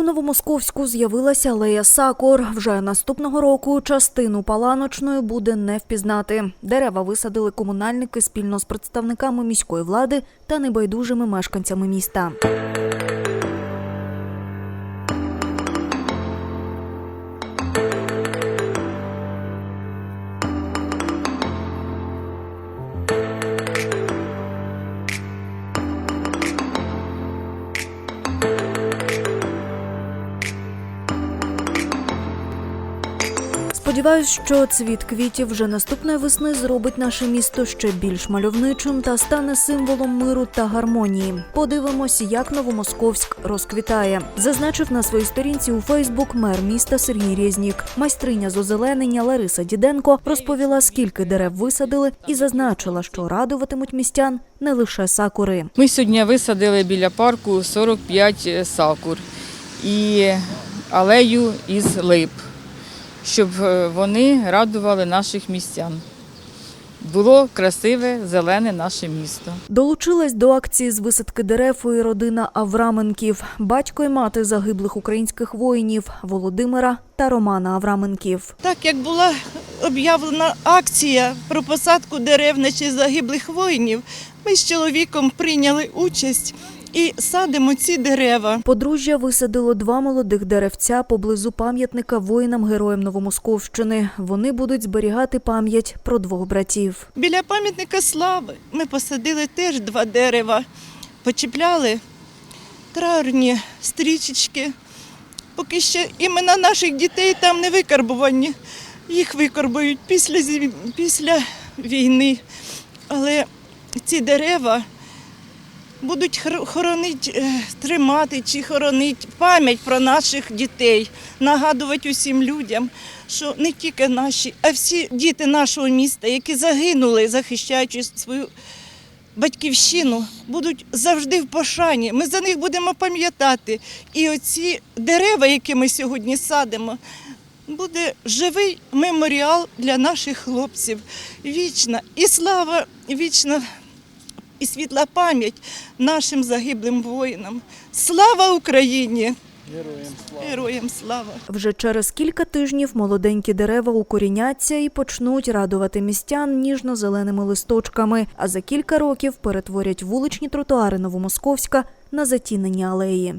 У Новомосковську з'явилася алея Сакур. Вже наступного року частину паланочної буде не впізнати. Дерева висадили комунальники спільно з представниками міської влади та небайдужими мешканцями міста. Сподіваюсь, що цвіт квітів вже наступної весни зробить наше місто ще більш мальовничим та стане символом миру та гармонії. Подивимось, як Новомосковськ розквітає. Зазначив на своїй сторінці у Фейсбук мер міста Сергій Рєзнік. Майстриня з озеленення Лариса Діденко розповіла, скільки дерев висадили, і зазначила, що радуватимуть містян не лише сакури. Ми сьогодні висадили біля парку 45 сакур і алею із лип, щоб е, вони радували наших містян. Було красиве, зелене наше місто. Долучилась до акції з висадки дерев і родина Авраменків, батько і мати загиблих українських воїнів Володимира та Романа Авраменків. Так як була об'явлена акція про посадку дерев на честь загиблих воїнів, ми з чоловіком прийняли участь і садимо ці дерева. Подружжя висадило два молодих деревця поблизу пам'ятника воїнам-героям Новомосковщини. Вони будуть зберігати пам'ять про двох братів. Біля пам'ятника слави ми посадили теж два дерева, почіпляли траурні стрічечки. Поки ще імена наших дітей там не викарбувані. Їх викарбують після, після війни. Але ці дерева будуть хор- хоронить, е, тримати чи хоронити пам'ять про наших дітей, нагадувати усім людям, що не тільки наші, а всі діти нашого міста, які загинули, захищаючи свою батьківщину, будуть завжди в пошані. Ми за них будемо пам'ятати. І оці дерева, які ми сьогодні садимо, буде живий меморіал для наших хлопців. Вічна і слава, вічна і світла пам'ять нашим загиблим воїнам. Слава Україні! Героям слава! Героям слава! Вже через кілька тижнів молоденькі дерева укоріняться і почнуть радувати містян ніжно-зеленими листочками, а за кілька років перетворять вуличні тротуари Новомосковська на затінені алеї.